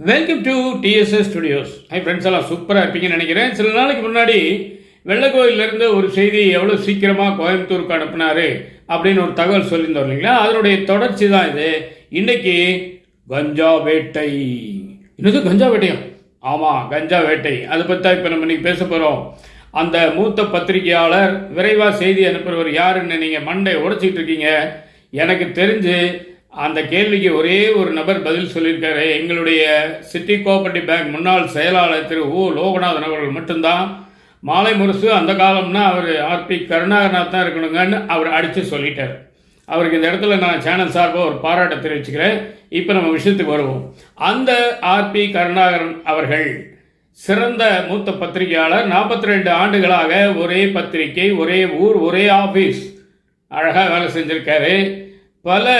Welcome to TSS studios hi friends எல்லாம் சூப்பராக இருப்பீங்கன்னு நினைக்கிறேன். சில நாளைக்கு முன்னாடி வெள்ளக்கோயிலேருந்து ஒரு செய்தி எவ்வளோ சீக்கிரமாக கோயம்புத்தூருக்கு அனுப்புனாரு அப்படின்னு ஒரு தகவல் சொல்லியிருந்தோம் இல்லைங்களா? அதனுடைய தொடர்ச்சி தான் இது. இன்னைக்கு கஞ்சா வேட்டை. இன்னது கஞ்சா வேட்டையா? ஆமாம் கஞ்சா வேட்டை. அதை பற்றி தான் இப்போ நம்ம இன்னைக்கு பேச போகிறோம் அந்த மூத்த பத்திரிகையாளர் விரைவாக செய்தி அனுப்புகிறவர் யாருன்னு நீங்கள் மண்டை உடைச்சிட்டு இருக்கீங்க. எனக்கு தெரிஞ்சு அந்த கேள்விக்கு ஒரே ஒரு நபர் பதில் சொல்லியிருக்காரு. எங்களுடைய சிட்டி கோஆபரேட்டிவ் பேங்க் முன்னாள் செயலாளர் திரு ஓ லோகநாதன் அவர்கள் மட்டும்தான். மாலை முரசு அந்த காலம்னா அவர் ஆர்பி கருணாகரநாத் தான் இருக்கணுங்கன்னு அவர் அடித்து சொல்லிட்டார். அவருக்கு இந்த இடத்துல நான் சேனல் சார்பாக ஒரு பாராட்ட தெரிவிச்சுக்கிறேன். இப்போ நம்ம விஷயத்துக்கு வருவோம். அந்த ஆர்பி கருணாகரன் அவர்கள் சிறந்த மூத்த பத்திரிகையாளர். நாற்பத்தி ரெண்டு ஆண்டுகளாக ஒரே பத்திரிகை ஒரே ஊர் ஒரே ஆஃபீஸ் அழகாக வேலை செஞ்சுருக்காரு. பல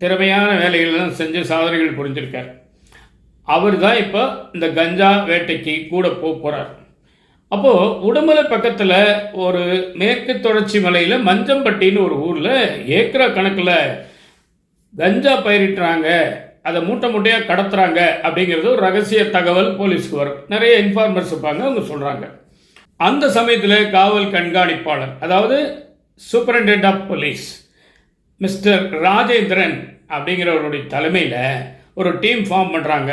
திறமையான வேலைகள்லாம் செஞ்சு சாதனைகள் புரிஞ்சிருக்கார். அவர் தான் இப்போ இந்த கஞ்சா வேட்டைக்கு கூட போக போகிறார் அப்போது உடுமலை பக்கத்தில் ஒரு மேற்கு தொடர்ச்சி மலையில் மஞ்சம்பட்டின்னு ஒரு ஊரில் ஏக்கரா கணக்கில் கஞ்சா பயிரிட்டுறாங்க அதை மூட்டை மூட்டையாக கடத்துறாங்க அப்படிங்கிறது ஒரு ரகசிய தகவல் போலீஸ்க்கு வரும். நிறைய இன்ஃபார்மர்ஸ் இருப்பாங்க அவங்க சொல்கிறாங்க அந்த சமயத்தில் காவல் கண்காணிப்பாளர் அதாவது superintendent of police mister Rajendran அப்படிங்கிறவருடைய தலைமையில் ஒரு டீம் ஃபார்ம் பண்ணுறாங்க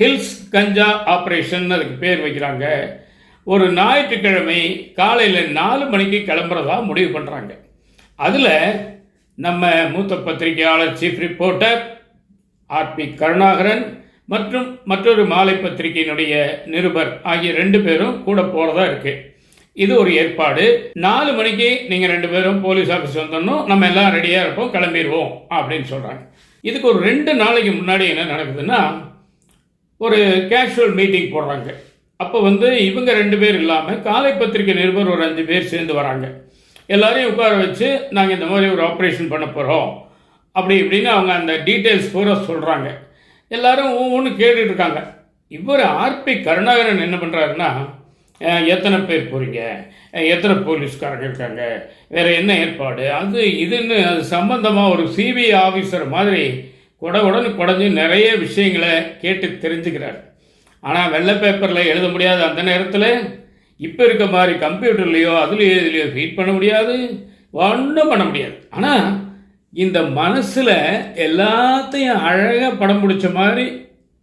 ஹில்ஸ் கஞ்சா ஆப்ரேஷன் அதுக்கு பேர் வைக்கிறாங்க. ஒரு ஞாயிற்றுக்கிழமை காலையில் நாலு மணிக்கு கிளம்புறதா முடிவு பண்ணுறாங்க அதில் நம்ம மூத்த பத்திரிகையாளர் சீஃப் ரிப்போர்ட்டர் ஆர்பி கருணாகரன் மற்றும் மற்றொரு மாலை பத்திரிகையினுடைய நிருபர் ஆகிய ரெண்டு பேரும் கூட போகிறதா இருக்குது இது ஒரு ஏற்பாடு. நாலு மணிக்கு நீங்கள் ரெண்டு பேரும் போலீஸ் ஆஃபீஸ் வந்துடணும். நம்ம எல்லாம் ரெடியாக இருப்போம். கிளம்பிடுவோம் அப்படின்னு சொல்கிறாங்க இதுக்கு ஒரு ரெண்டு நாளைக்கு முன்னாடி என்ன நடக்குதுன்னா ஒரு கேஷுவல் மீட்டிங் போடுறாங்க. அப்போ வந்து இவங்க ரெண்டு பேர் இல்லாமல் காலை பத்திரிகை நிருபர் ஒரு அஞ்சு பேர் சேர்ந்து வராங்க. எல்லாரையும் உட்கார வச்சு நாங்கள் இந்த மாதிரி ஒரு ஆப்ரேஷன் பண்ண போகிறோம் அப்படி இப்படின்னு அவங்க அந்த டீட்டெயில்ஸ் பூரா சொல்கிறாங்க எல்லாரும் ஒவ்வொன்று கேட்டுட்ருக்காங்க இவர் ஆர்பி கருணாகரன் என்ன பண்ணுறாருன்னா எத்தனை பேர் போகிறீங்க எத்தனை போலீஸ்காரங்க இருக்காங்க? வேறு என்ன ஏற்பாடு? அது இதுன்னு அது சம்பந்தமாக ஒரு சிபிஐ ஆஃபீஸர் மாதிரி குட உடனே குடஞ்சி நிறைய விஷயங்களை கேட்டு தெரிஞ்சுக்கிறார். ஆனால் வெள்ளை பேப்பரில் எழுத முடியாது அந்த நேரத்தில் இப்போ இருக்க மாதிரி கம்ப்யூட்டர்லேயோ அதுலேயோ இதுலேயோ ஃபீட் பண்ண முடியாது ஒன்றும் பண்ண முடியாது. ஆனால் இந்த மனசில் எல்லாத்தையும் அழகாக படம் பிடிச்ச மாதிரி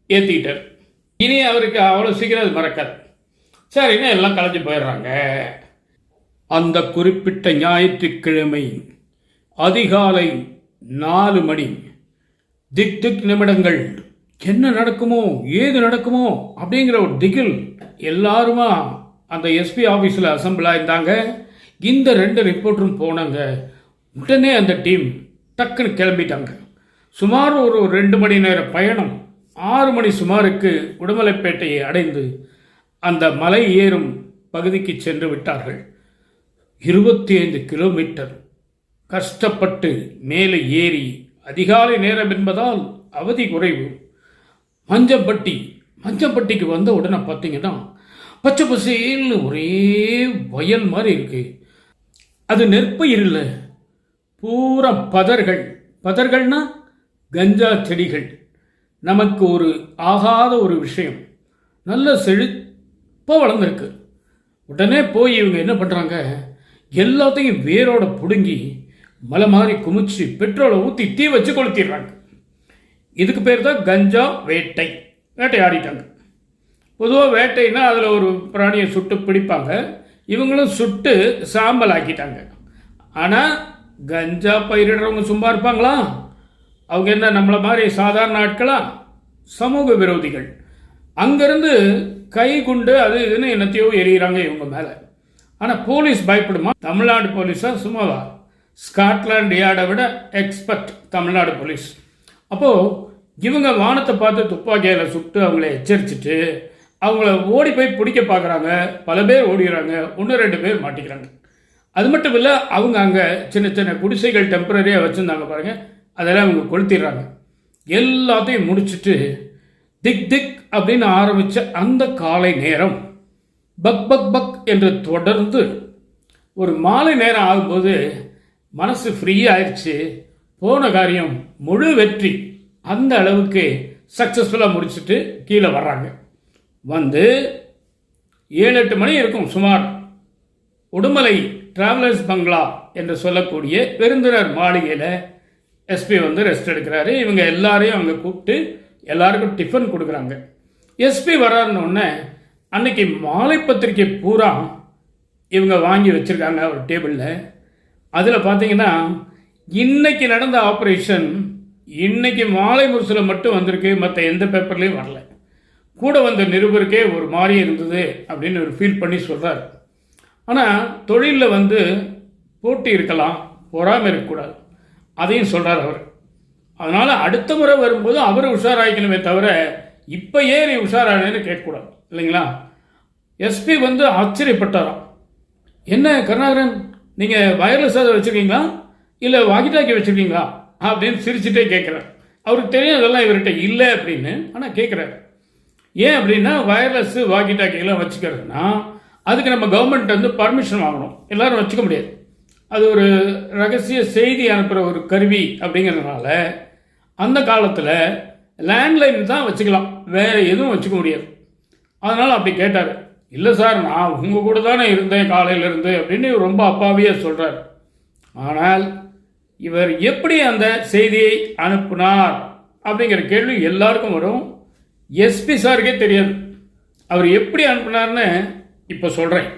ஏற்றிக்கிட்டார் இனி அவருக்கு அவ்வளோ சீக்கிரம் அது மறக்காது. சரின்னு எல்லாம் கலைஞ்சு போயிடுறாங்க. அந்த குறிப்பிட்ட ஞாயிற்றுக்கிழமை அதிகாலை நாலு மணி. திக் திக் நிமிடங்கள். என்ன நடக்குமோ ஏது நடக்குமோ அப்படிங்கிற ஒரு திகில் எல்லாருமா அந்த எஸ்பி ஆஃபீஸில் அசம்பிள் ஆயிருந்தாங்க. இந்த ரெண்டு ரிப்போர்ட்டரும் போனாங்க. உடனே அந்த டீம் டக்குன்னு கிளம்பிட்டாங்க. சுமார் ஒரு ரெண்டு மணி நேர பயணம். ஆறு மணி சுமாருக்கு உடுமலைப்பேட்டையை அடைந்து அந்த மலை ஏறும் பகுதிக்கு சென்று விட்டார்கள். இருபத்தி ஐந்து கிலோமீட்டர் கஷ்டப்பட்டு மேலே ஏறி அதிகாலை நேரம் என்பதால் அவதி குறைவு. மஞ்சப்பட்டி மஞ்சப்பட்டிக்கு வந்த உடனே பார்த்தீங்கன்னா பச்சை பசேல்னு ஒரே வயல் மாதிரி இருக்கு. அது நெற்பயிர் இல்லை பூரா பதர்கள். பதர்கள்னா கஞ்சா செடிகள். நமக்கு ஒரு ஆகாத ஒரு விஷயம். நல்ல இப்போ வளர்ந்துருக்கு. உடனே போய் இவங்க என்ன பண்ணுறாங்க எல்லாத்தையும் வேரோட பிடுங்கி மலை மாதிரி குமிச்சு பெட்ரோலை ஊற்றி தீ வச்சு கொளுத்திடுறாங்க. இதுக்கு பேர் தான் கஞ்சா வேட்டை. வேட்டையாடிட்டாங்க. பொதுவாக வேட்டைனா அதில் ஒரு பிராணியை சுட்டு பிடிப்பாங்க. இவங்களும் சுட்டு சாம்பல் ஆக்கிட்டாங்க ஆனால் கஞ்சா பயிரிடுறவங்க சும்மா இருப்பாங்களா? அவங்க என்ன நம்மளை மாதிரி சாதாரண ஆட்களா? சமூக விரோதிகள். அங்கேருந்து கை குண்டு அது இதுன்னு என்னத்தையோ எறிகிறாங்க இவங்க மேலே. ஆனால் போலீஸ் பயப்படுமா? தமிழ்நாடு போலீஸாக சும்மாவா? ஸ்காட்லாண்ட் யார்டை விட எக்ஸ்பர்ட் தமிழ்நாடு போலீஸ். அப்போது இவங்க வானத்தை பார்த்து துப்பாக்கியால் சுட்டு அவங்கள எச்சரிச்சிட்டு அவங்கள ஓடி போய் பிடிக்க பார்க்குறாங்க பல பேர் ஓடிடுறாங்க ஒன்று ரெண்டு பேர் மாட்டிக்கிறாங்க. அது மட்டும் இல்லை அவங்க அங்கே சின்ன சின்ன குடிசைகள் டெம்பரரியாக வச்சுருந்தாங்க பாருங்கள் அதெல்லாம் அவங்க கொளுத்திடுறாங்க. எல்லாத்தையும் முடிச்சுட்டு திக் திக் அப்படின்னு ஆரம்பித்த அந்த காலை நேரம் பக் பக் பக் என்று தொடர்ந்து ஒரு மாலை நேரம் ஆகும்போது மனசு ஃப்ரீ ஆயிடுச்சு. போன காரியம் முழு வெற்றி. அந்த அளவுக்கு சக்ஸஸ்ஃபுல்லாக முடிச்சுட்டு கீழே வர்றாங்க. வந்து ஏழு எட்டு மணி இருக்கும் சுமார். உடுமலை டிராவலர்ஸ் பங்களா என்று சொல்லக்கூடிய பெருந்தினர் மாளிகையில் எஸ்பி வந்து ரெஸ்ட் எடுக்கிறாரு. இவங்க எல்லாரையும் அவங்க கூப்பிட்டு எல்லாருக்கும் டிஃபன் கொடுக்குறாங்க. எஸ்பி வராருன்னு அன்னைக்கு மாலை பத்திரிக்கை பூரா இவங்க வாங்கி வச்சுருக்காங்க ஒரு டேபிளில். அதில் பார்த்தீங்கன்னா இன்னைக்கு நடந்த ஆப்ரேஷன் இன்னைக்கு மாலை முரசில் மட்டும் வந்திருக்கு மற்ற எந்த பேப்பர்லேயும் வரல. கூட வந்த நிருபருக்கே ஒரு மாதிரி இருந்தது அப்படின்னு ஒரு ஃபீல் பண்ணி சொல்கிறார் ஆனால் தொழிலில் வந்து போட்டி இருக்கலாம் பொறாமல் இருக்கக்கூடாது. அதையும் சொல்கிறார் அவர். அதனால் அடுத்த முறை வரும்போது அவர் உஷாராயிக்கணுமே தவிர இப்போ ஏன் நீ உஷாரானேன்னு கேட்கக்கூடாது. இல்லைங்களா? எஸ்பி வந்து ஆச்சரியப்பட்டாராம். என்ன கருணாகரன் நீங்கள் வயர்லெஸ் அதை வச்சுருக்கீங்களா? இல்லை வாக்கிட்டாக்கி வச்சுருக்கீங்களா? அப்படின்னு சிரிச்சுட்டே கேட்குறாரு. அவருக்கு தெரியும் அதெல்லாம் இவர்கிட்ட இல்லை அப்படின்னு ஆனால் கேட்குறாரு. ஏன் அப்படின்னா வயர்லெஸ்ஸு வாக்கி வச்சுக்கிறதுனா அதுக்கு நம்ம கவர்மெண்ட் வந்து பர்மிஷன் வாங்கணும். எல்லாரும் வச்சுக்க முடியாது. அது ஒரு ரகசிய செய்தி அனுப்புகிற ஒரு கருவி அப்படிங்கிறதுனால அந்த காலத்தில் லேண்ட்லைன் தான் வச்சுக்கலாம். வேறு எதுவும் வச்சுக்க முடியாது. அதனால் அப்படி கேட்டார். இல்லை சார் நான் உங்கள் கூட தானே இருந்தேன் காலையிலேருந்து அப்படின்னு ரொம்ப அப்பாவியாக சொல்கிறார் ஆனால் இவர் எப்படி அந்த செய்தியை அனுப்புனார்? அப்படிங்கிற கேள்வி எல்லாருக்கும் வரும். எஸ்பி சாருக்கே தெரியாது. அவர் எப்படி அனுப்புனார்னு இப்போ சொல்கிறேன்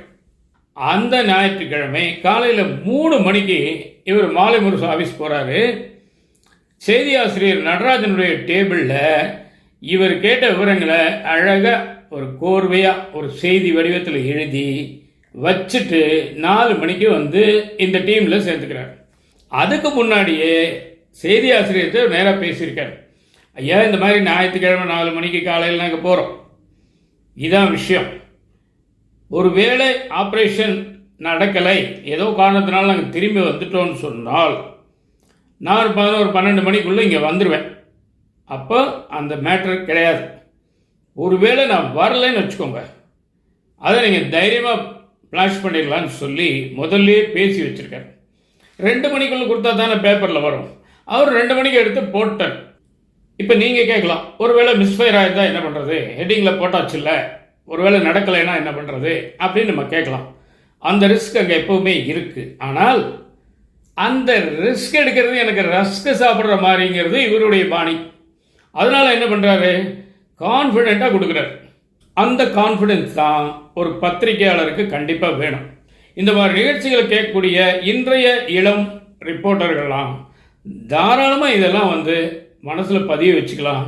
அந்த ஞாயிற்றுக்கிழமை காலையில் மூணு மணிக்கு இவர் மாலை முருசு ஆஃபீஸ் போகிறாரு செய்தி ஆசிரியர் நடராஜனுடைய டேபிளில் இவர் கேட்ட விவரங்களை அழகாக ஒரு கோர்வையாக ஒரு செய்தி வடிவத்தில் எழுதி வச்சுட்டு நாலு மணிக்கு வந்து இந்த டீமில் சேர்த்துக்கிறார். அதுக்கு முன்னாடியே செய்தி ஆசிரியர்கிட்ட நேராக பேசியிருக்கார். ஐயா இந்த மாதிரி ஞாயிற்றுக்கிழமை நாலு மணிக்கு காலையில் நாங்கள் போகிறோம் இதுதான் விஷயம். ஒருவேளை ஆப்ரேஷன் நடக்கலை. ஏதோ காரணத்தினால நாங்கள் திரும்பி வந்துட்டோம்னு சொன்னால் நான் ஒரு பதினோரு பன்னெண்டு மணிக்குள்ளே இங்கே வந்துடுவேன் அப்போ அந்த மேட்ரு கிடையாது. ஒருவேளை நான் வரலைன்னு வச்சுக்கோங்க. அதை நீங்கள் தைரியமாக ஃப்ளாஷ் பண்ணிடலான்னு சொல்லி முதல்ல பேசி வச்சுருக்காரு. ரெண்டு மணிக்குள்ளே கொடுத்தா தானே பேப்பரில் வரும். அவர் ரெண்டு மணிக்கு எடுத்து போட்டார். இப்போ நீங்கள் கேட்கலாம். ஒருவேளை மிஸ்ஃபயர் ஆயிருந்தா என்ன பண்ணுறது ஹெட்டிங்கில் போட்டாச்சு இல்லை. ஒருவேளை நடக்கலைன்னா என்ன பண்ணுறது அப்படின்னு நம்ம கேட்கலாம். அந்த ரிஸ்க் அங்கே எப்போவுமே இருக்குது ஆனால் அந்த ரிஸ்க் எடுக்கிறது எனக்கு ரஸ்க் சாப்பிட்ற மாதிரிங்கிறது இவருடைய பாணி. அதனால் என்ன பண்ணுறாரு கான்ஃபிடெண்ட்டாக கொடுக்குறாரு. அந்த கான்ஃபிடென்ஸ் தான் ஒரு பத்திரிகையாளருக்கு கண்டிப்பாக வேணும். இந்த மாதிரி நிகழ்ச்சிகளை கேட்கக்கூடிய இன்றைய இளம் ரிப்போர்ட்டர்கள்லாம் தாராளமாக இதெல்லாம் வந்து மனசில் பதிய வச்சுக்கலாம்.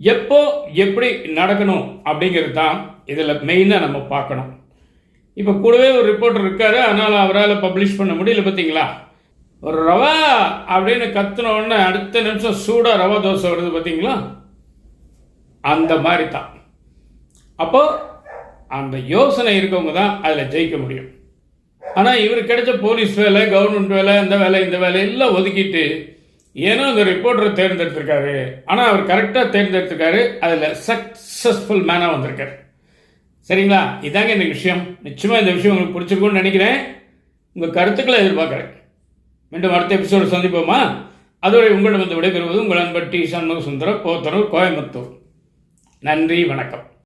எப்போ எப்படி நடக்கணும் அப்படிங்கிறது தான் இதில் மெயினாக நம்ம பார்க்கணும். இப்போ கூடவே ஒரு ரிப்போர்ட்டர் இருக்காரு. அதனால் அவரால் பப்ளிஷ் பண்ண முடியல பார்த்தீங்களா ஒரு ரவா அப்படின்னு கத்துனோடனே அடுத்த நிமிஷம் சூடாக ரவா தோசை வருது பார்த்தீங்களா அந்த மாதிரி தான் அப்போது அந்த யோசனை இருக்கவங்க தான் அதில் ஜெயிக்க முடியும். ஆனால் இவர் கிடைச்ச போலீஸ் வேலை கவர்மெண்ட் வேலை இந்த வேலை இந்த வேலை எல்லாம் ஒதுக்கிட்டு ஏன்னா அந்த ரிப்போர்ட்டரை தேர்ந்தெடுத்திருக்காரு. ஆனால் அவர் கரெக்டாக தேர்ந்தெடுத்திருக்காரு. அதில் சக்ஸஸ்ஃபுல் மேனாக வந்திருக்காரு. சரிங்களா? இதாங்க இந்த விஷயம். நிச்சயமாக இந்த விஷயம் உங்களுக்கு பிடிச்சிருக்கும்னு நினைக்கிறேன். உங்கள் கருத்துக்களை எதிர்பார்க்குறேன். மீண்டும் அடுத்த எபிசோடு சந்திப்போமா? அதோட உங்களிடம் வந்து விடைபெறுவது உங்கள் அன்பட்டி சண்முக சுந்தரம் போத்தனூர் கோயம்புத்தூர். நன்றி வணக்கம்.